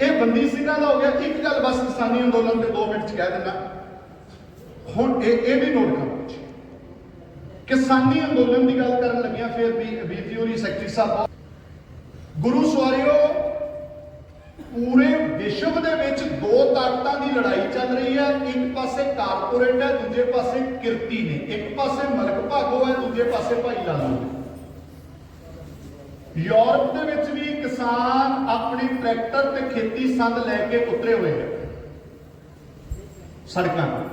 ਇਹ ਬੰਦੀ ਸਿੰਘਾਂ ਦਾ ਹੋ ਗਿਆ। ਇੱਕ ਗੱਲ ਬਸ ਕਿਸਾਨੀ ਅੰਦੋਲਨ ਦੇ 2 ਮਿੰਟ ਚ ਕਹਿ ਦਿੰਦਾ। ਹੁਣ ਇਹ ਇਹ ਵੀ ਨੋਟ ਕਰੋ ਕਿਸਾਨੀ ਅੰਦੋਲਨ ਦੀ ਗੱਲ ਕਰਨ ਲੱਗਿਆ ਫਿਰ ਵੀ ਬੀਜੀ ਹੋਰੀ ਸੈਕਟਰੀ ਸਾਹਿਬ ਗੁਰੂ ਸਵਾਰਿਓ, ਪੂਰੇ ਵਿਸ਼ਵ ਦੇ ਵਿੱਚ ਦੋ ਤਾਕਤਾਂ ਦੀ ਲੜਾਈ ਚੱਲ ਰਹੀ ਹੈ। ਇੱਕ ਪਾਸੇ ਕਾਰਪੋਰੇਟ ਹੈ, ਦੂਜੇ ਪਾਸੇ ਕਿਰਤੀ ਨੇ। ਇੱਕ ਪਾਸੇ ਮਲਕ ਭਾਗੋ ਹੈ, ਦੂਜੇ ਪਾਸੇ ਭਾਈ ਲਾਲੂ ਹੈ ਯੂਰਪ ਦੇ ਵਿੱਚ ਵੀ ਕਿਸਾਨ ਆਪਣੀ ਟਰੈਕਟਰ ਤੇ ਖੇਤੀ ਸੰਦ ਲੈ ਕੇ ਉਤਰੇ ਹੋਏ ਨੇ। ਸੜਕਾਂ ਤੇ।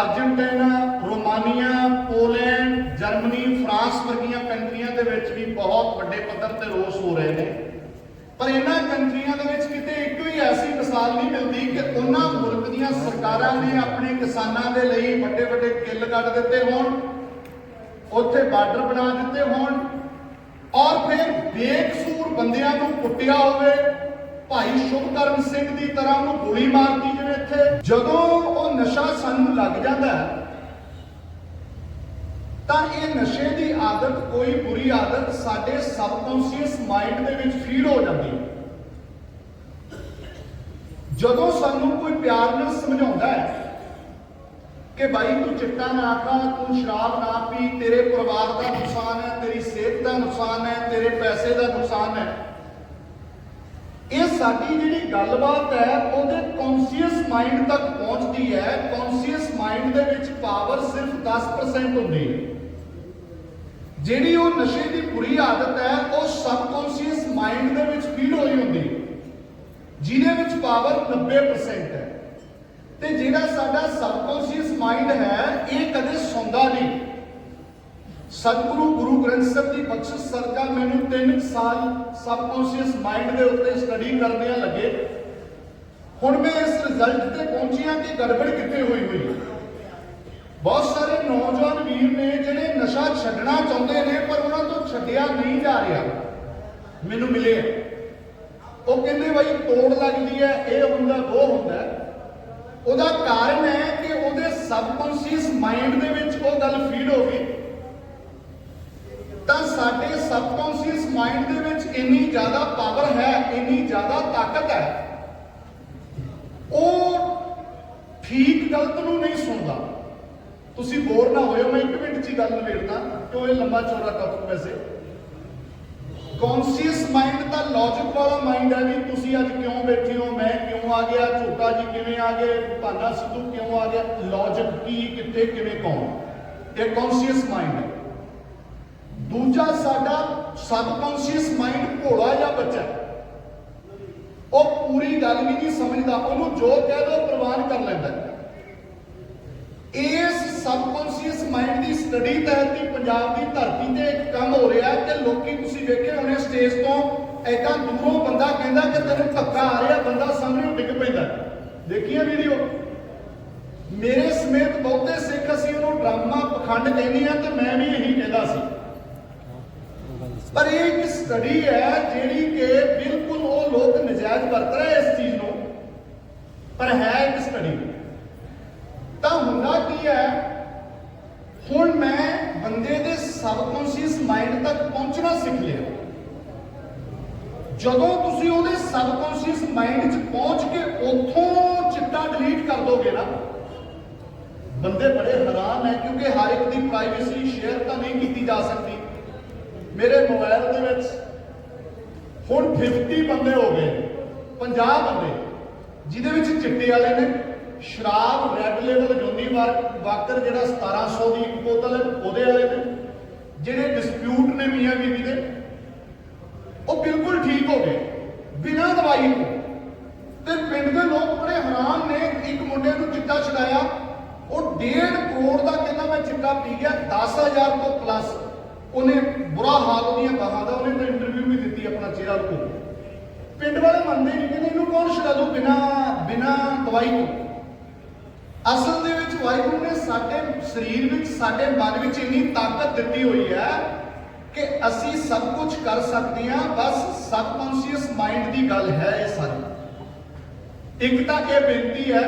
Argentina Romania, Poland, Germany, France ਵਰਗੀਆਂ ਕੰਟਰੀਆਂ ਦੇ ਵਿੱਚ ਵੀ ਬਹੁਤ ਵੱਡੇ ਪੱਧਰ ਤੇ ਰੋਸ ਹੋ ਰਹੇ ਨੇ। ਪਰ ਇਹਨਾਂ ਕੰਟਰੀਆਂ ਦੇ ਵਿੱਚ ਕਿਤੇ ਇੱਕ ਵੀ ਐਸੀ ਮਿਸਾਲ ਨਹੀਂ ਮਿਲਦੀ ਕਿ ਉਹਨਾਂ ਮੁਲਕ ਦੀਆਂ ਸਰਕਾਰਾਂ ਨੇ ਆਪਣੇ ਕਿਸਾਨਾਂ ਦੇ ਲਈ ਵੱਡੇ ਵੱਡੇ ਕਿੱਲ ਕੱਢ ਦਿੱਤੇ ਹੋਣ, ਉੱਥੇ ਬਾਰਡਰ ਬਣਾ ਦਿੱਤੇ ਹੋਣ ਔਰ ਫਿਰ ਬੇਕਸੂਰ ਬੰਦਿਆਂ ਨੂੰ ਕੁੱਟਿਆ ਹੋਵੇ, ਭਾਈ ਸ਼ੁਭਕਰਨ ਸਿੰਘ ਦੀ ਤਰ੍ਹਾਂ ਉਹਨੂੰ ਗੋਲੀ ਮਾਰਦੀ ਜਿਵੇਂ ਇੱਥੇ। ਜਦੋਂ ਉਹ ਨਸ਼ਾ ਸਾਨੂੰ ਲੱਗ ਜਾਂਦਾ ਤਾਂ ਇਹ ਨਸ਼ੇ ਦੀ ਆਦਤ, ਕੋਈ ਬੁਰੀ ਆਦਤ ਸਾਡੇ ਸਬਕੌਂਸ਼ੀਅਸ ਮਾਈਂਡ ਦੇ ਵਿੱਚ ਫੀਡ ਹੋ ਜਾਂਦੀ ਹੈ। ਜਦੋਂ ਸਾਨੂੰ ਕੋਈ ਪਿਆਰ ਨਾਲ ਸਮਝਾਉਂਦਾ ਹੈ ਕਿ ਬਾਈ ਤੂੰ ਚਿੱਟਾ ਨਾ ਖਾ, ਤੂੰ ਸ਼ਰਾਬ ਨਾ ਪੀ, ਤੇਰੇ ਪਰਿਵਾਰ ਦਾ ਨੁਕਸਾਨ ਹੈ, ਤੇਰੀ ਸਿਹਤ ਦਾ ਨੁਕਸਾਨ ਹੈ, ਤੇਰੇ ਪੈਸੇ ਦਾ ਨੁਕਸਾਨ ਹੈ। ਇਹ ਸਾਡੀ ਜਿਹੜੀ ਗੱਲਬਾਤ ਹੈ, ਉਹਦੇ ਕੌਨਸ਼ੀਅਸ ਮਾਈਂਡ ਤੱਕ ਪਹੁੰਚਦੀ ਹੈ। ਕੌਨਸ਼ੀਅਸ ਮਾਈਂਡ ਦੇ ਵਿੱਚ ਪਾਵਰ ਸਿਰਫ 10% ਹੁੰਦੀ ਹੈ। ਜਿਹੜੀ ਉਹ ਨਸ਼ੇ ਦੀ ਬੁਰੀ ਆਦਤ ਹੈ, ਉਹ ਸਬਕੌਂਸ਼ੀਅਸ ਮਾਈਂਡ ਦੇ ਵਿੱਚ ਫੀਡ ਹੋਈ ਹੁੰਦੀ ਜਿਹਦੇ ਵਿੱਚ ਪਾਵਰ 90% ਹੈ। ਤੇ ਜਿਹੜਾ ਸਾਡਾ ਸਬਕੌਂਸ਼ੀਅਸ ਮਾਈਂਡ ਹੈ, ਇਹ ਕਦੇ ਸੌਂਦਾ ਨਹੀਂ। ਸਤਿਗੁਰੂ ਗੁਰੂ ਗ੍ਰੰਥ ਸਾਹਿਬ ਦੀ ਬਖਸ਼ਿਸ਼ ਸਰਕਾਰ ਮੈਨੂੰ 3 ਸਾਲ ਸਬਕੌਂਸ਼ੀਅਸ ਮਾਈਂਡ ਦੇ ਉੱਤੇ ਸਟੱਡੀ ਕਰਦਿਆਂ ਲੱਗੇ। ਹੁਣ ਮੈਂ ਇਸ ਰਿਜ਼ਲਟ ਤੇ ਪਹੁੰਚਿਆ ਕਿ ਗੜਬੜ ਕਿੱਥੇ ਹੋਈ ਹੋਈ ਹੈ। ਬਹੁਤ ਸਾਰੇ ਨੌਜਵਾਨ ਵੀਰ ਨੇ ਜਿਹੜੇ ਨਸ਼ਾ ਛੱਡਣਾ ਚਾਹੁੰਦੇ ਨੇ, ਪਰ ਉਹਨਾਂ ਤੋਂ ਛੱਡਿਆ ਨਹੀਂ ਜਾ ਰਿਹਾ। ਮੈਨੂੰ ਮਿਲੇ ਉਹ ਕਹਿੰਦੇ ਬਾਈ ਤੋੜ ਲੱਗਦੀ ਹੈ, ਇਹ ਹੁੰਦਾ ਉਹ ਹੁੰਦਾ ਹੈ। ਉਹਦਾ ਕਾਰਨ ਹੈ ਕਿ ਉਹਦੇ ਸਬਕੌਂਸ਼ੀਅਸ ਮਾਈਂਡ ਦੇ ਵਿੱਚ ਉਹ ਗੱਲ ਫੀਡ ਹੋ ਗਈ। ਤਾਂ ਸਾਡੇ ਸਬਕੌਂਸ਼ੀਅਸ ਮਾਈਂਡ ਦੇ ਵਿੱਚ ਇੰਨੀ ਜ਼ਿਆਦਾ ਪਾਵਰ ਹੈ, ਇੰਨੀ ਜ਼ਿਆਦਾ ਤਾਕਤ ਹੈ। ਉਹ ਠੀਕ ਗਲਤ ਨੂੰ ਨਹੀਂ ਸੁਣਦਾ। ਤੁਸੀਂ ਬੋਰ ਨਾ ਹੋਇਓ, ਮੈਂ ਇੱਕ ਮਿੰਟ 'ਚ ਹੀ ਗੱਲ ਨਿਬੇੜਦਾ ਕਿਉਂ ਇਹ ਲੰਬਾ ਚੌੜਾ ਟੌਪਿਕ ਵੈਸੇ। ਕੌਨਸ਼ੀਅਸ ਮਾਈਂਡ ਤਾਂ ਲੌਜੀਕ ਵਾਲਾ ਮਾਈਂਡ ਹੈ ਵੀ ਤੁਸੀਂ ਅੱਜ ਕਿਉਂ ਬੈਠੇ ਹੋ, ਮੈਂ ਕਿਉਂ ਆ ਗਿਆ? ਝੋਟਾ ਜੀ ਕਿਵੇਂ ਆ ਗਏ ਭਾਨਾ ਸਿੱਧੂ ਕਿਉਂ ਆ ਗਿਆ? ਲੌਜੀਕ ਕੀ, ਕਿੱਥੇ, ਕਿਵੇਂ ਕੌਣ? ਇਹ ਕੌਨਸ਼ੀਅਸ ਮਾਈਂਡ ਹੈ। ਦੂਜਾ ਸਾਡਾ ਸਬਕੌਂਸ਼ੀਅਸ ਮਾਈਂਡ ਭੋਲਾ ਜਾਂ ਬੱਚਾ ਉਹ ਪੂਰੀ ਗੱਲ ਵੀ ਨਹੀਂ ਸਮਝਦਾ। ਉਹਨੂੰ ਜੋ ਕਹਿ ਦੋ ਪ੍ਰਵਾਨ ਕਰ ਲੈਂਦਾ ਇਸ ਸਬਕੌਂਸ਼ੀਅਸ ਮਾਈਂਡ ਦੀ ਸਟੱਡੀ ਤਹਿਤ ਹੀ ਪੰਜਾਬ ਦੀ ਧਰਤੀ ਤੇ ਇੱਕ ਕੰਮ ਹੋ ਰਿਹਾ ਕਿ ਲੋਕੀ ਤੁਸੀਂ ਵੇਖੇ ਹੋਣੇ ਸਟੇਜ ਤੋਂ ਐਦਾਂ ਦੂਰੋਂ ਬੰਦਾ ਕਹਿੰਦਾ ਕਿ ਤੈਨੂੰ ਧੱਕਾ ਆ ਰਿਹਾ, ਬੰਦਾ ਸਾਹਮਣੇ ਡਿੱਗ ਪੈਂਦਾ ਦੇਖੀਏ ਵੀਡੀਓ ਮੇਰੇ ਸਮੇਤ ਬਹੁਤੇ ਸਿੱਖ ਅਸੀਂ ਉਹਨੂੰ ਡਰਾਮਾ ਪਖੰਡ ਕਹਿੰਦੇ ਆ ਤੇ ਮੈਂ ਵੀ ਇਹੀ ਕਹਿੰਦਾ ਸੀ। ਪਰ ਇਹ ਇੱਕ ਸਟੱਡੀ ਹੈ ਜਿਹੜੀ ਕਿ ਬਿਲਕੁਲ ਉਹ ਲੋਕ ਨਜਾਇਜ਼ ਵਰਤ ਰਹੇ ਇਸ ਚੀਜ਼ ਨੂੰ। ਪਰ ਹੈ ਇੱਕ ਸਟੱਡੀ ਤਾਂ ਹੁੰਦਾ ਕੀ ਹੈ? ਹੁਣ ਮੈਂ ਬੰਦੇ ਦੇ ਸਬਕੌਂਸ਼ੀਅਸ ਮਾਈਂਡ ਤੱਕ ਪਹੁੰਚਣਾ ਸਿੱਖ ਲਿਆ। ਜਦੋਂ ਤੁਸੀਂ ਉਹਦੇ ਸਬਕੌਂਸ਼ੀਅਸ ਮਾਈਂਡ 'ਚ ਪਹੁੰਚ ਕੇ ਉੱਥੋਂ ਚਿੱਟਾ ਡਿਲੀਟ ਕਰ ਦੋਗੇ ਨਾ, ਬੰਦੇ ਬੜੇ ਹੈਰਾਨ ਹੈ ਕਿਉਂਕਿ ਹਰ ਇੱਕ ਦੀ ਪ੍ਰਾਈਵੇਸੀ ਸ਼ੇਅਰ ਤਾਂ ਨਹੀਂ ਕੀਤੀ ਜਾ ਸਕਦੀ। ਮੇਰੇ ਮੋਬਾਈਲ ਦੇ ਵਿੱਚ ਹੁਣ 50 ਬੰਦੇ ਹੋ ਗਏ 50 ਬੰਦੇ, ਜਿਹਦੇ ਵਿੱਚ ਚਿੱਟੇ ਵਾਲੇ ਨੇ। ਸ਼ਰਾਬ ਰੈੱਡ ਲੇਬਲ ਜੋਨੀ ਵਾਕਰ ਜਿਹੜਾ 1700 ਦੀ ਇੱਕ ਬੋਤਲ ਹੈ ਉਹਦੇ ਵਾਲੇ ਨੇ, ਜਿਹੜੇ ਡਿਸਪਿਊਟ ਨੇ ਮੀਆਂ ਬੀਵੀ ਦੇ, ਉਹ ਬਿਲਕੁਲ ਠੀਕ ਹੋ ਗਏ, ਬਿਨਾਂ ਦਵਾਈ ਤੋਂ। ਤੇ ਪਿੰਡ ਦੇ ਲੋਕ ਬੜੇ ਹੈਰਾਨ ਨੇ, ਇੱਕ ਮੁੰਡੇ ਨੂੰ ਚਿੱਟਾ ਛਡਾਇਆ, ਉਹ 1.5 ਕਰੋੜ ਦਾ ਕਹਿੰਦਾ ਮੈਂ ਚਿੱਟਾ ਪੀ ਗਿਆ 10000 ਤੋਂ ਪਲੱਸ ਉਹਨੇ ਬੁਰਾ ਹਾਲ ਉਹਦੀਆਂ ਬਾਹਾਂ ਦਾ, ਉਹਨੇ ਤਾਂ ਇੰਟਰਵਿਊ ਵੀ ਦਿੱਤੀ ਆਪਣਾ ਚਿਹਰਾ ਲੁਕੋ ਪਿੰਡ ਵਾਲੇ ਮੰਨਦੇ ਨਹੀਂ, ਕਹਿੰਦੇ ਇਹਨੂੰ ਕੌਣ ਛਡਾ ਦੂ? ਬਿਨਾ ਬਿਨਾ ਦਵਾਈ ਤੋਂ। ਅਸਲ ਦੇ ਵਿੱਚ ਵਾਹਿਗੁਰੂ ਨੇ ਸਾਡੇ ਸਰੀਰ ਵਿੱਚ, ਸਾਡੇ ਮਨ ਵਿੱਚ ਇੰਨੀ ਤਾਕਤ ਦਿੱਤੀ ਹੋਈ ਹੈ ਕਿ ਅਸੀਂ ਸਭ ਕੁਝ ਕਰ ਸਕਦੇ ਹਾਂ, ਬਸ ਸਬਕੌਂਸ਼ੀਅਸ ਮਾਈਂਡ ਦੀ ਗੱਲ ਹੈ ਇਹ ਸਾਰੀ। ਇੱਕ ਤਾਂ ਇਹ ਬੇਨਤੀ ਹੈ,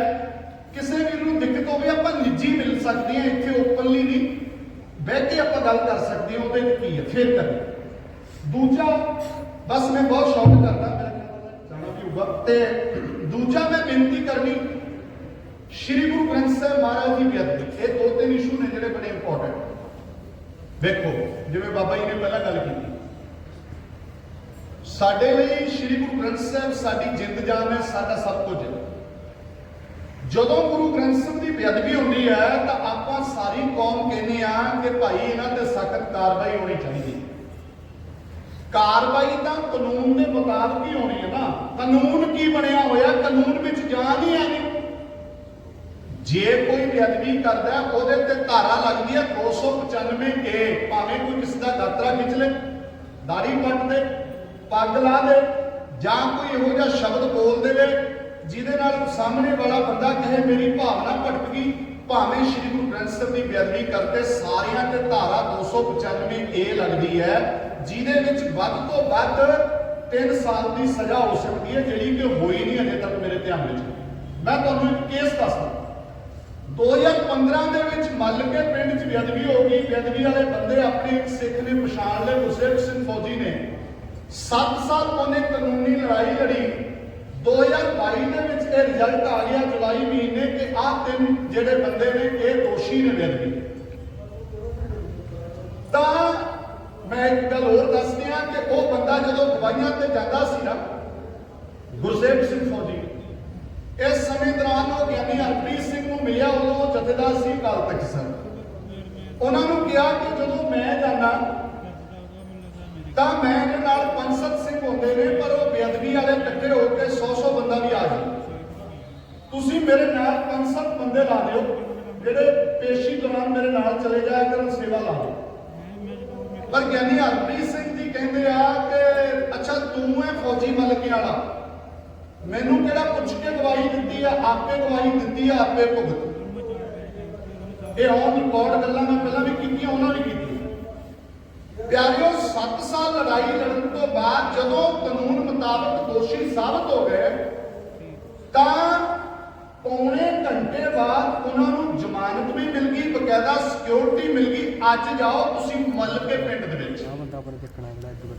ਕਿਸੇ ਵੀਰ ਨੂੰ ਦਿੱਕਤ ਹੋਵੇ ਆਪਾਂ ਨਿੱਜੀ ਮਿਲ ਸਕਦੇ ਹਾਂ ਇੱਥੇ ਓਪਨਲੀ ਨਹੀਂ। ਬਹਿ ਕੇ ਆਪਾਂ ਗੱਲ ਕਰ ਸਕਦੇ ਹਾਂ, ਉਹਦੇ ਵਿੱਚ ਕੀ ਹੈ, ਫਿਰ ਕਰੀਏ। ਦੂਜਾ, ਬਸ ਮੈਂ ਬਹੁਤ ਸ਼ੌਕ ਕਰਦਾ, ਮੇਰਾ ਤੇ ਦੂਜਾ ਮੈਂ ਬੇਨਤੀ ਕਰਨੀ ਸ਼੍ਰੀ ਗੁਰੂ ਗ੍ਰੰਥ ਸਾਹਿਬ ਮਹਾਰਾਜ ਦੀ ਬੇਅਦਬੀ ਇਹ ਦੋ ਤਿੰਨ ਇਸ਼ੂ ਨੇ ਜਿਹੜੇ ਬੜੇ ਇੰਪੋਰਟੈਂਟ ਵੇਖੋ, ਜਿਵੇਂ ਬਾਬਾ ਜੀ ਨੇ ਪਹਿਲਾਂ ਗੱਲ ਕੀਤੀ। ਸਾਡੇ ਲਈ ਸ਼੍ਰੀ ਗੁਰੂ ਗ੍ਰੰਥ ਸਾਹਿਬ ਸਾਡੀ ਜਿੰਦ ਜਾਨ ਹੈ, ਸਾਡਾ ਸਭ ਕੁਝ ਹੈ। ਜਦੋਂ ਗੁਰੂ ਗ੍ਰੰਥ ਸਾਹਿਬ ਦੀ ਬੇਅਦਬੀ ਹੁੰਦੀ ਹੈ, ਤਾਂ ਆਪਾਂ ਸਾਰੀ ਕੌਮ ਕਹਿੰਦੇ ਆ ਕਿ ਭਾਈ ਇਹਨਾਂ ਤੇ ਸਖਤ ਕਾਰਵਾਈ ਹੋਣੀ ਚਾਹੀਦੀ ਹੈ। ਕਾਰਵਾਈ ਤਾਂ ਕਾਨੂੰਨ ਦੇ ਮੁਤਾਬਕ ਹੀ ਹੋਣੀ ਹੈ ਨਾ। ਕਾਨੂੰਨ ਕੀ ਬਣਿਆ ਹੋਇਆ? ਕਾਨੂੰਨ ਵਿੱਚ ਜਾਨ ਹੀ ਹੈ ਜੇ ਕੋਈ ਬੇਅਦਬੀ ਕਰਦਾ ਉਹਦੇ ਤੇ ਧਾਰਾ ਲੱਗਦੀ ਹੈ 295 ਏ ਭਾਵੇਂ ਕੋਈ ਕਿਸੇ ਦਾ ਗਾਤਰਾ ਖਿੱਚ ਲੇ, ਦਾੜੀ ਪੱਟ ਦੇ, ਪੱਗ ਲਾ ਦੇ, ਜਾਂ ਕੋਈ ਇਹੋ ਜਿਹਾ ਸ਼ਬਦ ਬੋਲ ਦੇਵੇ, ਜਿਹਦੇ ਨਾਲ ਸਾਹਮਣੇ ਵਾਲਾ ਬੰਦਾ ਕਹੇ, ਮੇਰੀ ਭਾਵਨਾ ਭਟਕ ਗਈ। ਭਾਵੇਂ ਸ਼੍ਰੀ ਗੁਰੂ ਗ੍ਰੰਥ ਸਾਹਿਬ ਦੀ ਬੇਅਦਬੀ ਕਰਦੇ ਸਾਰਿਆਂ ਤੇ ਧਾਰਾ 295 ਏ ਲੱਗਦੀ ਹੈ, ਜਿਹਦੇ ਵਿੱਚ ਵੱਧ ਤੋਂ ਵੱਧ 3 ਸਾਲ ਦੀ ਸਜ਼ਾ ਹੋ ਸਕਦੀ ਹੈ, ਜਿਹੜੀ ਕਿ ਹੋਈ ਨਹੀਂ ਅਜੇ ਤੱਕ ਮੇਰੇ ਧਿਆਨ ਵਿੱਚ। ਮੈਂ ਤੁਹਾਨੂੰ ਇੱਕ ਕੇਸ ਦੱਸਦਾ। 2015 ਦੇ ਵਿੱਚ ਮੱਲ ਕੇ ਪਿੰਡ 'ਚ ਬੇਅਦਬੀ ਹੋ ਗਈ। ਬੇਅਦਬੀ ਵਾਲੇ ਬੰਦੇ ਆਪਣੇ ਇੱਕ ਸਿੱਖ ਨੇ ਪਛਾਣ ਲਏ। ਗੁਰਸੇਵਕ ਸਿੰਘ ਫੌਜੀ ਨੇ 7 ਸਾਲ ਉਹਨੇ ਕਾਨੂੰਨੀ ਲੜਾਈ ਲੜੀ। 2022 ਦੇ ਵਿੱਚ ਇਹ ਰਿਜ਼ਲਟ ਆ ਗਿਆ ਜੁਲਾਈ ਮਹੀਨੇ ਕਿ ਆਹ ਤਿੰਨ ਜਿਹੜੇ ਬੰਦੇ ਨੇ, ਇਹ ਦੋਸ਼ੀ ਨੇ ਬੇਅਦਬੀ। ਤਾਂ ਮੈਂ ਇੱਕ ਗੱਲ ਹੋਰ ਦੱਸ ਦਿਆਂ ਕਿ ਉਹ ਬੰਦਾ ਜਦੋਂ ਗਵਾਈਆਂ ਤੇ ਜਾਂਦਾ ਸੀ ਨਾ, ਗੁਰਸੇਵਕ ਸਿੰਘ ਫੌਜੀ, ਇਸ ਸਮੇਂ ਦੌਰਾਨ ਉਹ ਗਿਆਨੀ ਹਰਪ੍ਰੀਤ ਸਿੰਘ ਮਿਲਿਆ ਉਦੋਂ ਜਥੇਦਾਰ ਸੀ ਅਕਾਲ ਤਖਤ ਸਾਹਿਬ। ਉਹਨਾਂ ਨੂੰ ਕਿਹਾ ਕਿ ਜਦੋਂ ਮੈਂ ਜਾਣਾ ਤਾਂ ਮੇਰੇ ਨਾਲ ਪੰਸਤ ਸਿੰਘ ਹੁੰਦੇ ਨੇ, ਪਰ ਉਹ ਬੇਅਦਬੀ ਵਾਲੇ ਇਕੱਠੇ ਹੋ ਕੇ 100-100 ਬੰਦਾ ਵੀ ਆ ਜਾਏ ਤੁਸੀਂ ਮੇਰੇ ਨਾਲ ਪੰਸਤ ਬੰਦੇ ਲਾ ਦਿਓ, ਜਿਹੜੇ ਪੇਸ਼ੀ ਦੌਰਾਨ ਮੇਰੇ ਨਾਲ ਚਲੇ ਜਾਇਆ ਕਰਨ ਸੇਵਾ ਲਾ ਦਿਓ। ਪਰ ਗਿਆਨੀ ਹਰਪ੍ਰੀਤ ਸਿੰਘ ਜੀ ਕਹਿੰਦੇ ਆ ਕਿ, ਅੱਛਾ, ਤੂੰ ਹੈ ਫੌਜੀ ਮਲਕੀ ਵਾਲਾ। ਮੈਨੂੰ ਕਿਹੜਾ ਪੁੱਛ ਕੇ ਗਵਾਹੀ ਦਿੱਤੀ ਆ, ਆਪੇ ਗਵਾਹੀ ਦਿੱਤੀ ਆ, ਆਪੇ ਭੁਗਤ। ਇਹ ਔਨ ਰਿਕਾਰਡ ਗੱਲਾਂ ਮੈਂ ਪਹਿਲਾਂ ਵੀ ਕੀਤੀਆਂ, ਉਹਨਾਂ ਨੇ ਕੀਤੀਆਂ। ਪਿਆਰਿਓ 7 ਸਾਲ ਲੜਾਈ ਲੜਨ ਤੋਂ ਬਾਅਦ ਜਦੋਂ ਕਾਨੂੰਨ ਮੁਤਾਬਕ ਦੋਸ਼ੀ ਸਾਬਤ ਹੋ ਗਏ, ਤਾਂ ਪੌਣੇ ਘੰਟੇ ਬਾਅਦ ਉਹਨਾਂ ਨੂੰ ਜ਼ਮਾਨਤ ਵੀ ਮਿਲ ਗਈ, ਬਕਾਇਦਾ ਸਿਕਿਉਰਿਟੀ ਮਿਲ ਗਈ। ਅੱਜ ਜਾਓ, ਤੁਸੀਂ ਮੱਲ ਕੇ ਪਿੰਡ ਦੇ ਵਿੱਚ।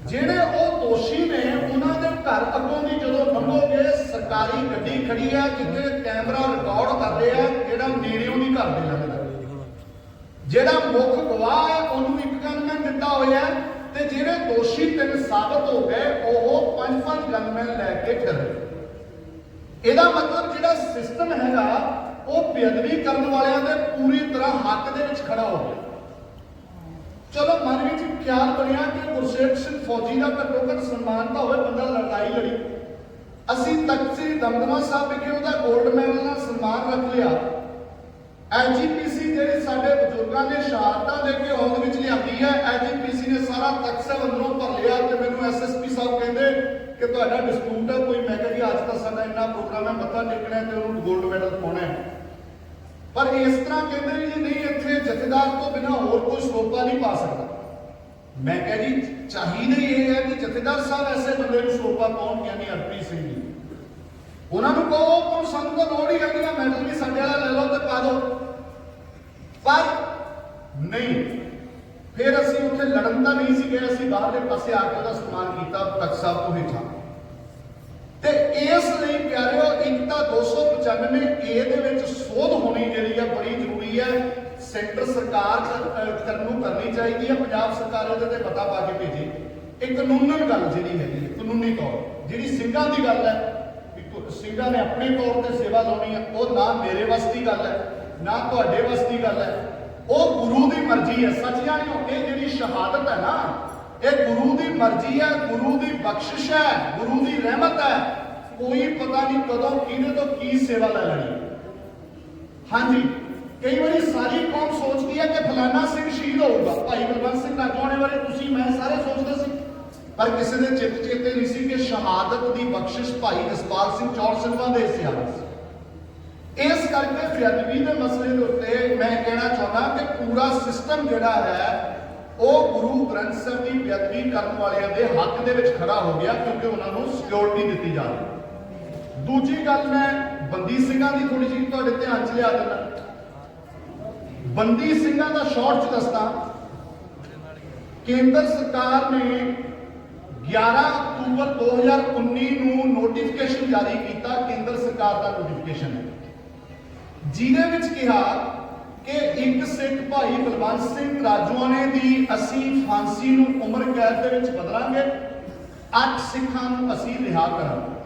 ਜਿਹੜੇ ਉਹ ਦੋਸ਼ੀ ਨੇ, ਉਹਨਾਂ ਦੇ ਘਰ ਅੱਗੋਂ ਦੀ ਜਦੋਂ ਸਰਕਾਰੀ ਗੱਡੀ ਖੜੀ ਹੈ ਜਿੱਥੇ ਕੈਮਰਾ ਰਿਕਾਰਡ ਕਰ ਰਿਹਾ ਜਿਹੜਾ ਨੇੜਿਓਂ ਦੀ ਘਰ ਲੱਗਦਾ। ਜਿਹੜਾ ਮੁੱਖ ਗਵਾਹ ਹੈ, ਉਹਨੂੰ ਇੱਕ ਗਨਮੈਨ ਦਿੱਤਾ ਹੋਇਆ ਤੇ ਜਿਹੜੇ ਦੋਸ਼ੀ ਤਿੰਨ ਸਾਬਤ ਹੋ ਗਏ, ਉਹ ਪੰਜ ਪੰਜ ਗਨਮੈਨ ਲੈ ਕੇ ਫਿਰ ਇਹਦਾ ਮਤਲਬ ਜਿਹੜਾ ਸਿਸਟਮ ਹੈਗਾ, ਉਹ ਬੇਅਦਬੀ ਕਰਨ ਵਾਲਿਆਂ ਦੇ ਪੂਰੀ ਤਰ੍ਹਾਂ ਹੱਕ ਦੇ ਵਿੱਚ ਖੜਾ ਹੋ ਗਿਆ। ਚਲੋ ਮਨ ਵਿੱਚ ਖਿਆਲ ਬਣਿਆ ਕਿ ਗੁਰਸੇਵਕ ਸਿੰਘ ਫੌਜੀ ਦਾ ਘੱਟੋ ਘੱਟ ਸਨਮਾਨ ਤਾਂ ਹੋਵੇ, ਬੰਦਾ ਲੜਾਈ ਤਖਤ ਸ੍ਰੀ ਦਮਦਮਾ ਸਾਹਿਬ ਵਿਖੇ ਉਹਦਾ 골ਡ ਮੈਡਲ ਨਾਲ ਸਨਮਾਨ ਰੱਖ ਲਿਆ। ਐਜੀਪੀਸੀ ਜਿਹੜੀ ਸਾਡੇ ਬਜ਼ੁਰਗਾਂ ਨੇ ਸ਼ਹਾਦਤਾਂ ਦੇ ਕੇ ਹੋਂਦ ਵਿੱਚ ਲਿਆਂਦੀ ਹੈ ਐਜੀਪੀਸੀ ਨੇ ਸਾਰਾ ਤਖਤ ਅੰਦਰੋਂ ਭਰ ਲਿਆ ਤੇ ਮੈਨੂੰ ਐਸਐਸਪੀ ਸਾਹਿਬ ਕਹਿੰਦੇ ਕਿ ਤੁਹਾਡਾ ਡਿਸਪਿਊਟ ਹੈ, ਕੋਈ ਮੈਂ ਕਿਹਾ ਜੀ ਅੱਜ ਤਾਂ ਸਾਡਾ ਇੰਨਾ ਪ੍ਰੋਗਰਾਮ ਹੈ, ਮੱਥਾ ਟੇਕਣਾ ਹੈ ਤੇ ਉਹਨੂੰ 골ਡ ਮੈਡਲ ਪਾਉਣਾ ਹੈ। ਪਰ ਇਸ ਤਰ੍ਹਾਂ ਕਹਿੰਦੇ ਜੀ, ਨਹੀਂ, ਇੱਥੇ ਜਥੇਦਾਰ ਤੋਂ ਬਿਨਾ ਹੋਰ ਕੋਈ ਸ਼ੋਪਾ ਨਹੀਂ ਪਾ ਸਕਦਾ। ਮੈਂ ਕਿਹਾ ਜੀ, ਚਾਹੀਦਾ ਹੀ ਇਹ ਹੈ ਕਿ ਜਥੇਦਾਰ ਸਾਹਿਬ ਐਸੇ ਬੰਦੇ ਨੂੰ ਸ਼ੋਪਾ ਪਾਉਣ, ਯਾਨੀ ਹਰਪ੍ਰੀਤ ਸਿੰਘ। ਉਹਨਾਂ ਨੂੰ ਕਹੋ ਕੋਣ ਸਾਨੂੰ ਤਾਂ ਲੋੜ ਹੀ ਹੈ ਕਿ ਮੈਡਲ ਵੀ ਸਾਡੇ ਵਾਲਾ ਲੈ ਲਓ ਤੇ ਪਾ ਦਿਓ। ਪਰ ਨਹੀਂ। ਫਿਰ ਅਸੀਂ ਉੱਥੇ ਲੜਨ ਤਾਂ ਨਹੀਂ ਸੀ ਗਏ, ਅਸੀਂ ਬਾਹਰਲੇ ਪਾਸੇ ਆ ਕੇ ਉਹਦਾ ਸਨਮਾਨ ਕੀਤਾ ਤਖਤ ਸਾਹਿਬ ਤੋਂ ਹੇਠਾਂ। ਤੇ ਇਸ ਲਈ ਪਿਆਰਿਓ, ਇੱਕ ਤਾਂ 295 ਏ ਦੇ ਵਿੱਚ ਸੋਧ ਹੋਣੀ ਜਿਹੜੀ ਹੈ ਬੜੀ ਜ਼ਰੂਰੀ ਹੈ ਸੈਂਟਰ ਸਰਕਾਰ ਕਰਨ ਨੂੰ ਕਰਨੀ ਚਾਹੀਦੀ ਹੈ ਪੰਜਾਬ ਸਰਕਾਰ ਉਹਦੇ ਤੇ ਪਤਾ ਪਾ ਕੇ ਭੇਜੇ। ਇਹ ਕਾਨੂੰਨਨ ਗੱਲ ਜਿਹੜੀ ਹੈਗੀ ਹੈ ਕਾਨੂੰਨੀ ਤੌਰ ਜਿਹੜੀ ਸਿੰਘਾਂ ਦੀ ਗੱਲ ਹੈ ਸਿੰਘਾਂ ਨੇ ਆਪਣੇ ਤੌਰ ਤੇ ਸੇਵਾ ਲਾਉਣੀ ਹੈ, ਉਹ ਨਾ ਮੇਰੇ ਵੱਸ ਦੀ ਗੱਲ ਹੈ, ਨਾ ਤੁਹਾਡੇ ਵੱਸ ਦੀ ਗੱਲ ਹੈ। ਉਹ ਗੁਰੂ ਦੀ ਮਰਜ਼ੀ ਹੈ, ਸੱਚ ਜਾਣਿਓ, ਇਹ ਜਿਹੜੀ ਸ਼ਹਾਦਤ ਹੈ ਨਾ, ਇਹ ਗੁਰੂ ਦੀ ਮਰਜ਼ੀ ਹੈ, ਗੁਰੂ ਦੀ ਬਖਸ਼ਿਸ਼ ਹੈ, ਗੁਰੂ ਦੀ ਰਹਿਮਤ ਹੈ। ਕੋਈ ਪਤਾ ਨਹੀਂ ਕਦੋਂ ਕਿਹਦੇ ਤੋਂ ਕੀ ਸੇਵਾ ਲੈ ਲੈਣੀ ਹਾਂਜੀ, ਕਈ ਵਾਰੀ ਸਾਰੀ ਕੌਮ ਸੋਚਦੀ ਹੈ ਕਿ ਫਲਾਨਾ ਸਿੰਘ ਸ਼ਹੀਦ ਹੋਊਗਾ। ਭਾਈ ਬਲਵੰਤ ਸਿੰਘ ਨਾਗੋਣੇ ਬਾਰੇ ਤੁਸੀਂ, ਮੈਂ ਸਾਰੇ ਸੋਚਦੇ ਸੀ ਪਰ ਕਿਸੇ ਦੇ ਚਿੱਤ ਚੇਤੇ ਨਹੀਂ ਸੀ ਕਿ ਸ਼ਹਾਦਤ ਦੀ ਬਖਸ਼ਿਸ਼ ਭਾਈ ਜਸਪਾਲ ਸਿੰਘ ਚੌੜ ਸਿੰਘਾਂ ਦੇ ਹਿੱਸੇ ਆਈ ਸੀ। ਇਸ ਕਰਕੇ ਬੇਅਦਬੀ ਦੇ ਮਸਲੇ ਦੇ ਉੱਤੇ ਮੈਂ ਕਹਿਣਾ ਚਾਹੁੰਦਾ ਕਿ ਪੂਰਾ ਸਿਸਟਮ ਜਿਹੜਾ ਹੈ, ਉਹ ਗੁਰੂ ਗ੍ਰੰਥ ਸਾਹਿਬ ਦੀ ਬੇਅਦਬੀ ਕਰਨ ਵਾਲਿਆਂ ਦੇ ਹੱਕ ਦੇ ਵਿੱਚ ਖੜਾ ਹੋ ਗਿਆ ਕਿਉਂਕਿ ਉਹਨਾਂ ਨੂੰ ਸਿਕਿਉਰਿਟੀ ਦਿੱਤੀ ਜਾ ਰਹੀ ਦੂਜੀ ਗੱਲ ਮੈਂ ਬੰਦੀ ਸਿੰਘਾਂ ਦੀ ਥੋੜੀ ਜਿਹੀ ਤੁਹਾਡੇ ਧਿਆਨ 'ਚ ਲਿਆ ਦਿੰਦਾ। ਬੰਦੀ ਸਿੰਘਾਂ ਦਾ ਸ਼ਾਰਟ 'ਚ ਦੱਸਦਾ। ਕੇਂਦਰ ਸਰਕਾਰ ਨੇ 11 ਅਕਤੂਬਰ 2019 ਨੂੰ ਨੋਟੀਫਿਕੇਸ਼ਨ ਨੋਟੀਫਿਕੇਸ਼ਨ ਜਾਰੀ ਕੀਤਾ, ਕੇਂਦਰ ਸਰਕਾਰ ਦਾ ਨੋਟੀਫਿਕੇਸ਼ਨ ਹੈ ਜਿਹਦੇ ਵਿੱਚ ਕਿਹਾ ਕਿ ਇੱਕ ਸਿੱਖ ਭਾਈ ਬਲਵੰਤ ਸਿੰਘ ਰਾਜੂਆਣੇ ਦੀ ਅਸੀਂ ਫਾਂਸੀ ਨੂੰ ਉਮਰ ਕੈਦ ਦੇ ਵਿੱਚ ਬਦਲਾਂਗੇ, ਅੱਠ ਸਿੱਖਾਂ ਨੂੰ ਅਸੀਂ ਰਿਹਾ ਕਰਾਂਗੇ।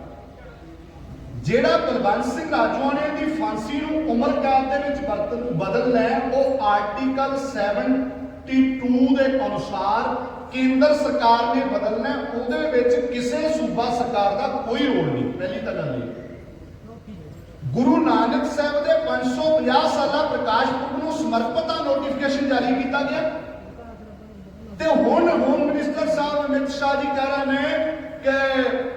ਜਿਹੜਾ ਬਲਵੰਤ ਸਿੰਘ ਰਾਜੂਆਣੇ ਦੀ ਫਾਂਸੀ ਨੂੰ ਉਮਰ ਕੈਦ ਦੇ ਵਿੱਚ ਬਦਲ- ਲੈ ਉਹ ਆਰਟੀਕਲ 72 ਦੇ ਅਨੁਸਾਰ ਕੇਂਦਰ ਸਰਕਾਰ ਨੇ ਬਦਲਣਾ ਉਹਦੇ ਵਿੱਚ ਕਿਸੇ ਸੂਬਾ ਸਰਕਾਰ ਦਾ ਕੋਈ ਰੋਲ ਨਹੀਂ। ਪਹਿਲੀ ਤਾਂ ਗੱਲ ਇਹ। ਗੁਰੂ ਨਾਨਕ ਸਾਹਿਬ ਦੇ 550 ਸਾਲਾ ਪ੍ਰਕਾਸ਼ ਪੁਰਬ ਨੂੰ ਸਮਰਪਿਤ ਆ ਨੋਟੀਫਿਕੇਸ਼ਨ ਜਾਰੀ ਕੀਤਾ ਗਿਆ। ਤੇ ਹੁਣ ਹੋਮ ਮਿਨਿਸਟਰ ਸਾਹਿਬ ਅਮਿਤ ਸ਼ਾਹ ਜੀ ਕਹਿ ਰਹੇ ਨੇ ਕਿ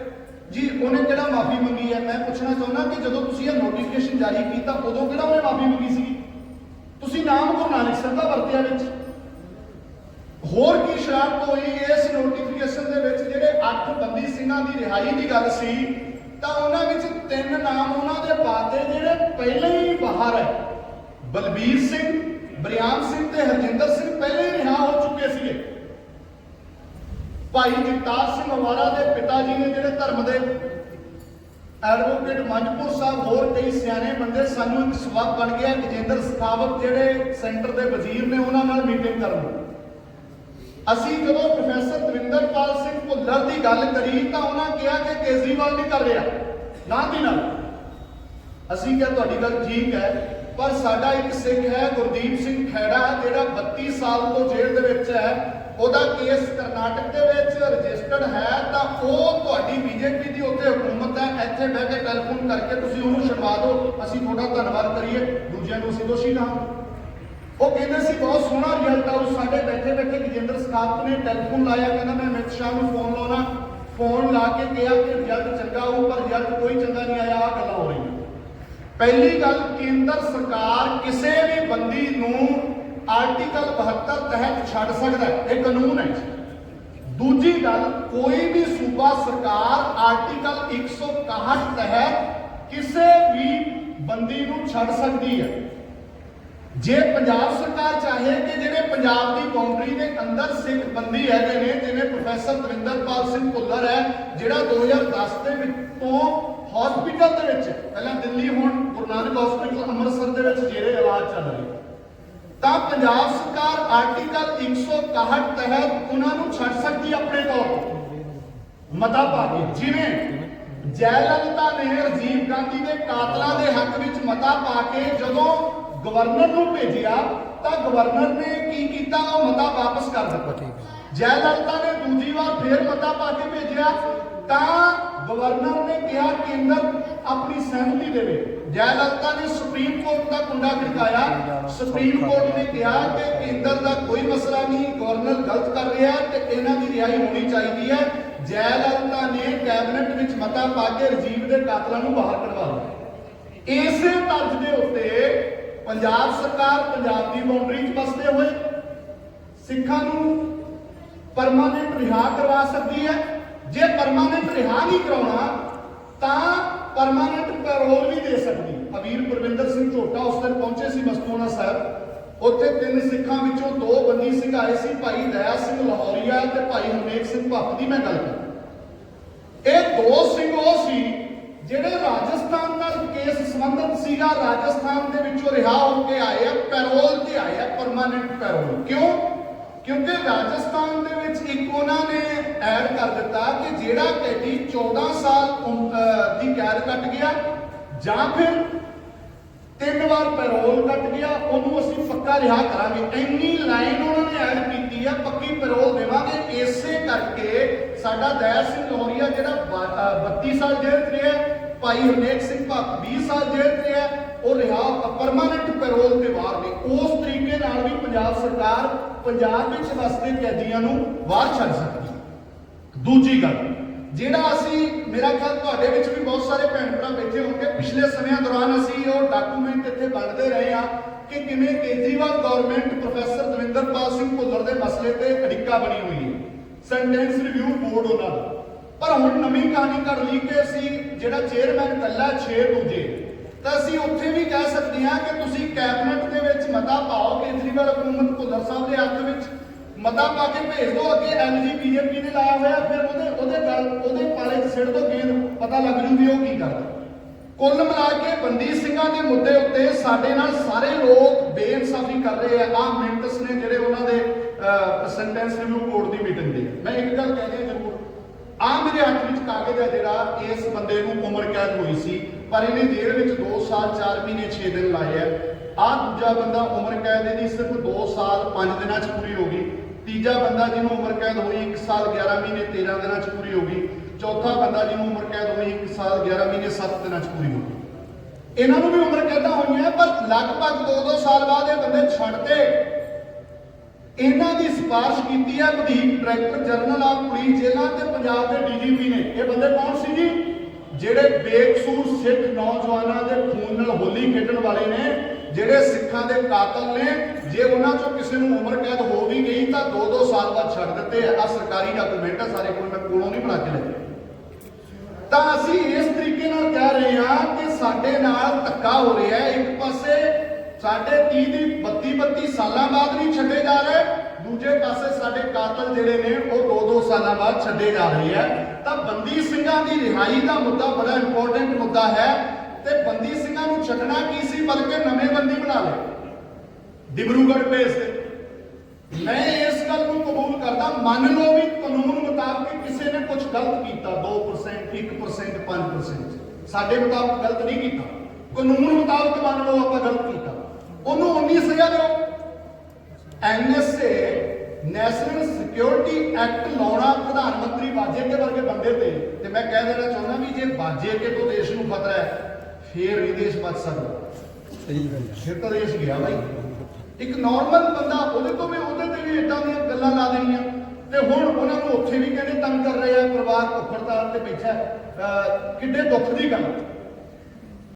ਜੀ, ਉਹਨੇ ਕਿਹੜਾ ਮਾਫੀ ਮੰਗੀ ਹੈ? ਮੈਂ ਪੁੱਛਣਾ ਚਾਹੁੰਦਾ ਕਿ ਜਦੋਂ ਤੁਸੀਂ ਇਹ ਨੋਟੀਫਿਕੇਸ਼ਨ ਜਾਰੀ ਕੀਤਾ, ਉਦੋਂ ਕਿਹੜਾ ਉਹਨੇ ਮਾਫੀ ਮੰਗੀ ਸੀ ਤੁਸੀਂ ਨਾਮ ਗੁਰੂ ਨਾਨਕ ਸਾਹਿਬ ਦਾ ਵਰਤਿਆ ਵਿੱਚ। ਹੋਰ ਕੀ ਸ਼ਰਾਰਤ ਹੋਈ ਇਸ ਨੋਟੀਫਿਕੇਸ਼ਨ ਦੇ ਵਿੱਚ ਜਿਹੜੇ ਅੱਠ ਬੰਦੀ ਸਿੰਘਾਂ ਦੀ ਰਿਹਾਈ ਦੀ ਗੱਲ ਸੀ, ਤਾਂ ਉਹਨਾਂ ਵਿੱਚ ਤਿੰਨ ਨਾਮ ਉਹਨਾਂ ਦੇ ਪਾਤੇ ਜਿਹੜੇ ਪਹਿਲਾਂ ਹੀ ਬਾਹਰ ਹੈ। ਬਲਬੀਰ ਸਿੰਘ, ਬਰਿਆਮ ਸਿੰਘ ਤੇ ਹਰਜਿੰਦਰ ਸਿੰਘ ਪਹਿਲੇ ਹੀ ਰਿਹਾ ਹੋ ਚੁੱਕੇ ਸੀਗੇ। ਭਾਈ ਜਗਤਾਰ ਸਿੰਘ ਅਵਾਰਾ ਦੇ ਪਿਤਾ ਜੀ ਨੇ ਜਿਹੜੇ ਧਰਮ ਦੇ ਐਡਵੋਕੇਟ ਮੰਜਪੁਰ ਸਾਹਿਬ ਹੋਰ ਕਈ ਸਿਆਣੇ ਬੰਦੇ, ਸਾਨੂੰ ਇੱਕ ਸਵਾਬ ਬਣ ਗਿਆ ਗਜੇਂਦਰ ਸਖਾਵਤ ਜਿਹੜੇ ਸੈਂਟਰ ਦੇ ਵਜ਼ੀਰ ਨੇ ਉਹਨਾਂ ਨਾਲ ਮੀਟਿੰਗ ਕਰਨ ਨੂੰ। ਅਸੀਂ ਜਦੋਂ ਪ੍ਰੋਫੈਸਰ ਦਵਿੰਦਰਪਾਲ ਸਿੰਘ ਭੁੱਲਰ ਦੀ ਗੱਲ ਕਰੀ ਤਾਂ ਉਹਨਾਂ ਕਿਹਾ ਕਿ ਕੇਜਰੀਵਾਲ ਨਹੀਂ ਕਰ ਰਿਹਾ। ਨਾ ਦੀ ਨਾਲ, ਅਸੀਂ ਕਿਹਾ ਤੁਹਾਡੀ ਗੱਲ ਠੀਕ ਹੈ, ਪਰ ਸਾਡਾ ਇੱਕ ਸਿੱਖ ਹੈ, ਗੁਰਦੀਪ ਸਿੰਘ ਖੈੜਾ ਜਿਹੜਾ 32 ਸਾਲ ਤੋਂ ਜੇਲ੍ਹ ਦੇ ਵਿੱਚ ਹੈ, ਉਹਦਾ ਕੇਸ ਕਰਨਾਟਕ ਦੇ ਵਿੱਚ ਰਜਿਸਟਰਡ ਹੈ, ਤਾਂ ਉਹ ਤੁਹਾਡੀ ਬੀਜੇਪੀ ਦੀ ਉੱਥੇ ਹਕੂਮਤ ਹੈ, ਇੱਥੇ ਬਹਿ ਕੇ ਟੈਲੀਫੋਨ ਕਰਕੇ ਤੁਸੀਂ ਉਹਨੂੰ ਛਡਵਾ ਦਿਓ। ਅਸੀਂ ਤੁਹਾਡਾ ਧੰਨਵਾਦ ਕਰੀਏ, ਦੂਜਿਆਂ ਨੂੰ ਅਸੀਂ ਦੋਸ਼ੀ ਨਾ ਉਹ ਕਹਿੰਦੇ ਸੀ, ਬਹੁਤ ਸੋਹਣਾ ਰਿਜ਼ਲਟ ਆਉ ਸਾਡੇ ਬੈਠੇ ਬੈਠੇ ਗਜਿੰਦਰ ਸਖਾਵਤ ਨੇ ਟੈਲੀਫੋਨ ਲਾਇਆ, ਕਹਿੰਦਾ ਮੈਂ ਅਮਿਤ ਸ਼ਾਹ ਨੂੰ ਫੋਨ ਲਾਉਣਾ। ਫੋਨ ਲਾ ਕੇ ਕਿਹਾ ਕਿ ਰਿਜ਼ਲਟ ਚੰਗਾ ਹੋਊ, ਪਰ ਰਿਜ਼ਲਟ ਕੋਈ ਚੰਗਾ ਨਹੀਂ ਆਇਆ ਆ ਗੱਲਾਂ ਹੋ ਰਹੀਆਂ। ਪਹਿਲੀ ਗੱਲ, ਕੇਂਦਰ ਸਰਕਾਰ ਕਿਸੇ ਵੀ ਬੰਦੀ ਨੂੰ ਆਰਟੀਕਲ 72 ਤਹਿਤ ਛੱਡ ਸਕਦਾ ਹੈ। ਇਹ ਕਾਨੂੰਨ ਹੈ ਦੂਜੀ ਗੱਲ, ਕੋਈ ਵੀ ਸੂਬਾ ਸਰਕਾਰ ਆਰਟੀਕਲ 161 ਤਹਿਤ ਕਿਸੇ ਵੀ ਬੰਦੀ ਨੂੰ ਛੱਡ ਸਕਦੀ ਹੈ। ਜੇ ਪੰਜਾਬ ਸਰਕਾਰ ਚਾਹੇ ਕਿ ਜਿਹੜੇ ਪੰਜਾਬ ਦੀ ਬਾਉਂਡਰੀ ਦੇ ਅੰਦਰ ਸਿੱਖ ਬੰਦੀ ਹੈਗੇ ਨੇ, ਜਿਵੇਂ ਪ੍ਰੋਫੈਸਰ ਦਵਿੰਦਰਪਾਲ ਸਿੰਘ ਭੁੱਲਰ ਹੈ, ਜਿਹੜਾ 2010 ਦੇ ਵਿੱਚ ਤੋਂ ਹਸਪੀਟਲ ਦੇ ਵਿੱਚ, ਪਹਿਲਾਂ ਦਿੱਲੀ ਹੁਣ, ਗੁਰੂ ਨਾਨਕ ਹਸਪੀਟਲ ਅੰਮ੍ਰਿਤਸਰ ਦੇ ਵਿੱਚ ਜਿਹੜੇ ਇਲਾਜ ਚੱਲ ਰਹੇ ਤਾਂ ਪੰਜਾਬ ਸਰਕਾਰ ਆਰਟੀਕਲ 161 ਤਹਿਤ ਉਹਨਾਂ ਨੂੰ ਛੱਡ ਸਕਦੀ ਆਪਣੇ ਤੌਰ ਮਤਾ ਪਾ ਕੇ, ਜਿਵੇਂ ਜੈਲਲਿਤਾ ਨੇ ਰਾਜੀਵ ਗਾਂਧੀ ਦੇ ਕਾਤਲਾਂ ਦੇ ਹੱਕ ਵਿੱਚ ਮਤਾ ਪਾ ਕੇ ਜਦੋਂ ਗਵਰਨਰ ਨੂੰ ਭੇਜਿਆ ਤਾਂ ਗਵਰਨਰ ਨੇ ਕੀ ਕੀਤਾ? ਉਹ ਮਤਾ ਵਾਪਸ ਕਰ ਦਿੱਤਾ। ਜੈ ਲਲਿਤਾ ਨੇ ਦੂਜੀ ਵਾਰ ਫੇਰ ਮਤਾ ਪਾ ਕੇ ਭੇਜਿਆ ਤਾਂ ਗਵਰਨਰ ਨੇ ਕਿਹਾ ਕੇਂਦਰ ਆਪਣੀ ਸਹਿਮਤੀ ਦੇਵੇ। ਜੈ ਲਲਿਤਾ ਨੇ ਸੁਪਰੀਮ ਕੋਰਟ ਦਾ ਕੁੰਡਾ ਖੜਕਾਇਆ। ਸੁਪਰੀਮ ਕੋਰਟ ਨੇ ਕਿਹਾ ਕਿ ਕੇਂਦਰ ਦਾ ਕੋਈ ਮਸਲਾ ਨਹੀਂ ਗਵਰਨਰ ਗਲਤ ਕਰ ਰਿਹਾ ਤੇ ਇਹਨਾਂ ਦੀ ਰਿਹਾਈ ਹੋਣੀ ਚਾਹੀਦੀ ਹੈ। ਜੈ ਲਲਿਤਾ ਨੇ ਕੈਬਨਿਟ ਵਿੱਚ ਮਤਾ ਪਾ ਕੇ ਰਜੀਵ ਦੇ ਕਾਤਲਾਂ ਨੂੰ ਬਾਹਰ ਕਢਵਾ ਲਿਆ ਇਸੇ ਤਰਜ਼ ਦੇ ਉੱਤੇ ਪੰਜਾਬ ਸਰਕਾਰ ਪੰਜਾਬ ਦੀ ਬਾਉਂਡਰੀ 'ਚ ਵਸਦੇ ਹੋਏ ਸਿੱਖਾਂ ਨੂੰ ਪਰਮਾਨੈਂਟ ਰਿਹਾ ਕਰਵਾ ਸਕਦੀ ਹੈ। ਜੇ ਪਰਮਾਨੈਂਟ ਰਿਹਾ ਨਹੀਂ ਕਰਾਉਣਾ, ਤਾਂ ਪਰਮਾਨੈਂਟ ਪੈਰੋਲ ਵੀ ਦੇ ਸਕਦੀ। ਅਮੀਰ ਪ੍ਰਵਿੰਦਰ ਸਿੰਘ ਝੋਟਾ ਉਸ ਦਿਨ ਪਹੁੰਚੇ ਸੀ ਮਸਤੂਨਾ ਸਾਹਿਬ। ਉੱਥੇ ਤਿੰਨ ਸਿੱਖਾਂ ਵਿੱਚੋਂ ਦੋ ਬੰਦੀ ਸਿੰਘ ਆਏ ਸੀ, ਭਾਈ ਦਇਆ ਸਿੰਘ ਲਾਹੌਰੀਆ ਤੇ ਭਾਈ ਹਰਨੇਕ ਸਿੰਘ ਭੱਪ ਦੀ ਮੈਂ ਗੱਲ ਕਰਾਂ। ਇਹ ਦੋ ਸਿੰਘ ਉਹ ਸੀ ਜਿਹੜੇ ਰਾਜਸਥਾਨ ਨਾਲ ਕੇਸ ਸੰਬੰਧਿਤ ਸੀਗਾ, ਰਾਜਸਥਾਨ ਦੇ ਵਿੱਚੋਂ ਰਿਹਾ ਹੋ ਕੇ ਆਏ ਆ ਪੈਰੋਲ ਤੇ ਆਏ ਆ ਪਰਮਾਨੈਂਟ ਪੈਰੋਲ ਕਿਉਂ? ਕਿਉਂਕਿ ਰਾਜਸਥਾਨ ਦੇ ਵਿੱਚ ਇੱਕ ਉਹਨਾਂ ਨੇ ਐਡ ਕਰ ਦਿੱਤਾ ਕਿ ਜਿਹੜਾ ਕੈਦੀ 14 ਸਾਲ ਉਮ- ਦੀ ਕੈਦ ਕੱਟ ਗਿਆ, ਜਾਂ ਫਿਰ ਤਿੰਨ ਵਾਰ ਪੈਰੋਲ ਕੱਟ ਗਿਆ, ਉਹਨੂੰ ਅਸੀਂ ਪੱਕਾ ਰਿਹਾ ਕਰਾਂਗੇ। ਇੰਨੀ ਲਾਈਨ ਉਹਨਾਂ ਨੇ ਐਡ ਕੀਤੀ ਆ, ਪੱਕੀ ਪੈਰੋਲ ਦੇਵਾਂਗੇ। ਇਸੇ ਕਰਕੇ ਸਾਡਾ ਦਇਆ ਸਿੰਘ ਲੋਹਰੀਆ ਜਿਹੜਾ ਬ- 32 ਸਾਲ ਜੇਲ੍ਹ 'ਚ ਰਿਹਾ, ਭਾਈ ਹਰਨੇਕ ਸਿੰਘ ਭੱਟ 20 ਸਾਲ ਜੇਲ੍ਹ 'ਚ ਰਿਹਾ, ਉਹ ਰਿਹਾ ਪਰਮਾਨੈਂਟ ਪੈਰੋਲ ਤੇ ਬਾਹਰ ਨੇ ਉਸ ਤਰੀਕੇ ਨਾਲ ਵੀ ਪੰਜਾਬ ਸਰਕਾਰ ਪੰਜਾਬ ਵਿੱਚ ਵਸਦੇ ਕੈਦੀਆਂ ਨੂੰ ਬਾਹਰ ਛੱਡ ਸਕਦੀ ਹੈ। ਦੂਜੀ ਗੱਲ, ਜਿਹੜਾ ਅਸੀਂ, ਮੇਰਾ ਖਿਆਲ ਤੁਹਾਡੇ ਵਿੱਚ ਵੀ ਬਹੁਤ ਸਾਰੇ ਭੈਣ ਭਰਾ ਬੈਠੇ ਹੋਣਗੇ। ਪਿਛਲੇ ਸਮਿਆਂ ਦੌਰਾਨ ਅਸੀਂ ਉਹ ਡਾਕੂਮੈਂਟ ਇੱਥੇ ਬਣਦੇ ਰਹੇ ਆ ਕਿ ਕਿਵੇਂ ਕੇਜਰੀਵਾਲ ਗਵਰਨਮੈਂਟ ਪ੍ਰੋਫੈਸਰ ਦਵਿੰਦਰਪਾਲ ਸਿੰਘ ਭੁੱਲਰ ਦੇ ਮਸਲੇ ਤੇ ਅੜਿੱਕਾ ਬਣੀ ਹੋਈ ਹੈ। ਸੈਂਟੈਂਸ ਰਿਵਿਊ ਬੋਰਡ ਉਹਨਾਂ ਦਾ। ਪਰ ਹੁਣ ਨਵੀਂ ਕਹਾਣੀ ਕਰ ਲਈ ਕਿ ਅਸੀਂ ਜਿਹੜਾ ਚੇਅਰਮੈਨ ਕੱਲਾ 6 ਦੂਜੇ, ਤਾਂ ਅਸੀਂ ਉੱਥੇ ਵੀ ਕਹਿ ਸਕਦੇ ਹਾਂ ਕਿ ਤੁਸੀਂ ਕੈਬਨਿਟ ਦੇ ਵਿੱਚ ਮਤਾ ਪਾਓ ਕੇਜਰੀਵਾਲ ਹਕੂਮਤ ਭੁੱਲਰ ਸਾਹਿਬ ਦੇ ਹੱਕ ਵਿੱਚ। ਮਤਾ ਪਾ ਕੇ ਭੇਜ ਦਿਓ, ਅੱਗੇ ਐਲਜੀ ਬੀਜੇਪੀ ਨੇ ਲਾਇਆ ਹੋਇਆ, ਫਿਰ ਉਹਦੇ ਉਹਦੇ ਗੱਲ ਉਹਦੇ ਪਾਲੇ 'ਚ ਸਿੱਟ ਦੋ ਗੇਂਦ ਪਤਾ ਲੱਗ ਜੂ ਵੀ ਉਹ ਕੀ ਕਰਦਾ। ਕੁੱਲ ਮਿਲਾ ਕੇ ਬੰਦੀ ਸਿੰਘਾਂ ਦੇ ਮੁੱਦੇ ਉੱਤੇ ਸਾਡੇ ਨਾਲ ਸਾਰੇ ਲੋਕ ਬੇਇਨਸਾਫੀ ਕਰ ਰਹੇ ਆ। ਆ ਮਿੰਟਸ ਨੇ ਜਿਹੜੇ ਉਹਨਾਂ ਦੇ ਸੈਂਟੈਂਸ ਰਿਵਿਊ ਕੋਰਟ ਦੀ ਮੀਟਿੰਗ ਦੇ। ਮੈਂ ਇੱਕ ਗੱਲ ਕਹਿ ਦਿਆਂ ਜ਼ਰੂਰ ਆ ਮੇਰੇ ਹੱਥ ਵਿੱਚ ਕਾਗਜ਼ ਹੈ ਜਿਹੜਾ ਇਸ ਬੰਦੇ ਨੂੰ ਉਮਰ ਕੈਦ ਹੋਈ ਸੀ, ਪਰ ਇਹਨੇ ਜੇਲ੍ਹ ਵਿੱਚ 2 ਸਾਲ 4 ਮਹੀਨੇ 6 ਦਿਨ ਲਾਏ ਆ। ਆ ਦੂਜਾ ਬੰਦਾ ਉਮਰ ਕੈਦ ਇਹਦੀ ਸਿਰਫ 2 ਸਾਲ 5 ਦਿਨਾਂ 'ਚ ਪੂਰੀ ਹੋ ਗਈ। ਤੀਜਾ ਬੰਦਾ ਜਿਹਨੂੰ ਉਮਰ ਕੈਦ ਹੋਈ 1 ਸਾਲ 11 ਮਹੀਨੇ 13 ਦਿਨਾਂ 'ਚ ਪੂਰੀ ਹੋ ਗਈ। ਚੌਥਾ ਬੰਦਾ ਜਿਹਨੂੰ ਉਮਰ ਕੈਦ ਹੋਈ 1 ਸਾਲ 11 ਮਹੀਨੇ 7 ਦਿਨਾਂ 'ਚ ਪੂਰੀ ਹੋ ਗਈ। ਇਹਨਾਂ ਨੂੰ ਵੀ ਉਮਰ ਕੈਦਾਂ ਹੋਈਆਂ ਪਰ ਲਗਭਗ 2-2 ਸਾਲ ਬਾਅਦ ਇਹ ਬੰਦੇ ਛੱਡਦੇ ਇਹਨਾਂ ਦੀ ਸਿਫਾਰਿਸ਼ ਕੀਤੀ ਹੈ ਵਧੀਕ ਡਾਇਰੈਕਟਰ ਜਨਰਲ ਆਫ ਪੁਲਿਸ, ਜੇਲ੍ਹਾਂ ਤੇ ਪੰਜਾਬ ਦੇ ਡੀਜੀਪੀ ਨੇ। ਇਹ ਬੰਦੇ ਕੌਣ ਸੀ ਜੀ? ਜਿਹੜੇ ਬੇਕਸੂਰ ਸਿੱਖ ਨੌਜਵਾਨਾਂ ਦੇ ਖੂਨ ਨਾਲ ਹੋਲੀ ਖੇਡਣ ਵਾਲੇ ਨੇ, ਜਿਹੜੇ ਸਿੱਖਾਂ ਦੇ ਕਾਤਲ ਨੇ। ਜੇ ਉਹਨਾਂ ਚੋਂ ਕਿਸੇ ਨੂੰ ਉਮਰ ਕੈਦ ਹੋ ਵੀ ਗਈ, ਤਾਂ 2-2 ਸਾਲ ਬਾਅਦ ਛੱਡ ਦਿੱਤੇ ਆ। ਸਰਕਾਰੀ ਡਾਕੂਮੈਂਟ ਆ, ਸਾਰੇ ਕੋਲ ਮੈਂ ਕੋਲੋਂ ਨਹੀਂ ਬਣਾ ਕੇ ਲੈ ਤਾਂ ਅਸੀਂ ਇਸ ਤਰੀਕੇ ਨਾਲ ਕਹਿ ਰਹੇ ਹਾਂ ਕਿ ਸਾਡੇ ਨਾਲ ਧੱਕਾ ਹੋ ਰਿਹਾ ਹੈ। ਇੱਕ ਪਾਸੇ ਸਾਡੇ 30 ਦੀ 32 32 ਸਾਲਾਂ ਬਾਅਦ ਨਹੀਂ ਛੱਡੇ ਜਾ ਰਹੇ। ਦੂਜੇ ਪਾਸੇ ਸਾਡੇ ਕਾਤਲ ਜਿਹੜੇ ਨੇ, ਉਹ 2-2 ਸਾਲਾਂ ਬਾਅਦ ਛੱਡੇ ਜਾ ਰਹੇ ਆ ਤਾਂ ਬੰਦੀ ਸਿੰਘਾਂ ਦੀ ਰਿਹਾਈ ਦਾ ਮੁੱਦਾ ਬੜਾ ਇੰਪੋਰਟੈਂਟ ਮੁੱਦਾ ਹੈ ਤੇ ਬੰਦੀ ਸਿੰਘਾਂ ਨੂੰ ਛੱਡਣਾ ਕੀ ਸੀ, ਬਲਕਿ ਨਵੇਂ ਬੰਦੀ ਬਣਾ ਲਏ। ਡਿਬਰੂਗੜ੍ਹ ਭੇਜ ਦੇ। ਮੈਂ ਇਸ ਗੱਲ ਨੂੰ ਕਬੂਲ ਕਰਦਾ, ਮੰਨ ਲਓ ਵੀ ਕਾਨੂੰਨ ਮੁਤਾਬਕ ਕਿਸੇ ਨੇ ਕੁਝ ਗਲਤ ਕੀਤਾ 2% 1% 5% ਸਾਡੇ ਮੁਤਾਬਕ ਗਲਤ ਨਹੀਂ ਕੀਤਾ। ਕਾਨੂੰਨ ਮੁਤਾਬਕ ਮੰਨ ਲਓ ਆਪਾਂ ਗਲਤ ਕੀਤਾ। ਉਹਨੂੰ ਉਨੀ ਸਜ਼ਾ ਦਿਓ। ਐਨਐਸਏ ਨੈਸ਼ਨਲ ਸਿਕਿਉਰਿਟੀ ਐਕਟ ਲਾਉਣਾ ਪ੍ਰਧਾਨ ਮੰਤਰੀ ਵਾਜੇਕੇ ਵਰਗੇ ਬੰਦੇ ਤੇ। ਤੇ ਮੈਂ ਕਹਿ ਦੇਣਾ ਚਾਹੁੰਦਾ ਵੀ ਜੇ ਵਾਜੇਕੇ ਤੋਂ ਦੇਸ਼ ਨੂੰ ਖਤਰਾ ਹੈ ਫੇਰ ਨਹੀਂ ਦੇਸ਼ ਬਚ ਸਕਦਾ। ਸਹੀ ਗੱਲ ਹੈ। ਫਿਰ ਤਾਂ ਦੇਸ਼ ਗਿਆ ਭਾਈ ਇੱਕ ਨਾਰਮਲ ਬੰਦਾ ਉਹਦੇ ਤੋਂ ਵੀ ਉਹਦੇ ਤੇ ਵੀ ਇਦਾਂ ਦੀਆਂ ਗੱਲਾਂ ਲਾ ਦੇਣੀਆਂ। ਤੇ ਹੁਣ ਉਹਨਾਂ ਨੂੰ ਉੱਥੇ ਵੀ ਕਹਿੰਦੇ ਤੰਗ ਕਰ ਰਹੇ ਆ ਪਰਿਵਾਰ ਭੁੱਖੜਤਾਲ ਤੇ ਬੈਠਾ ਕਿੱਡੇ ਦੁੱਖ ਦੀ ਗੱਲ।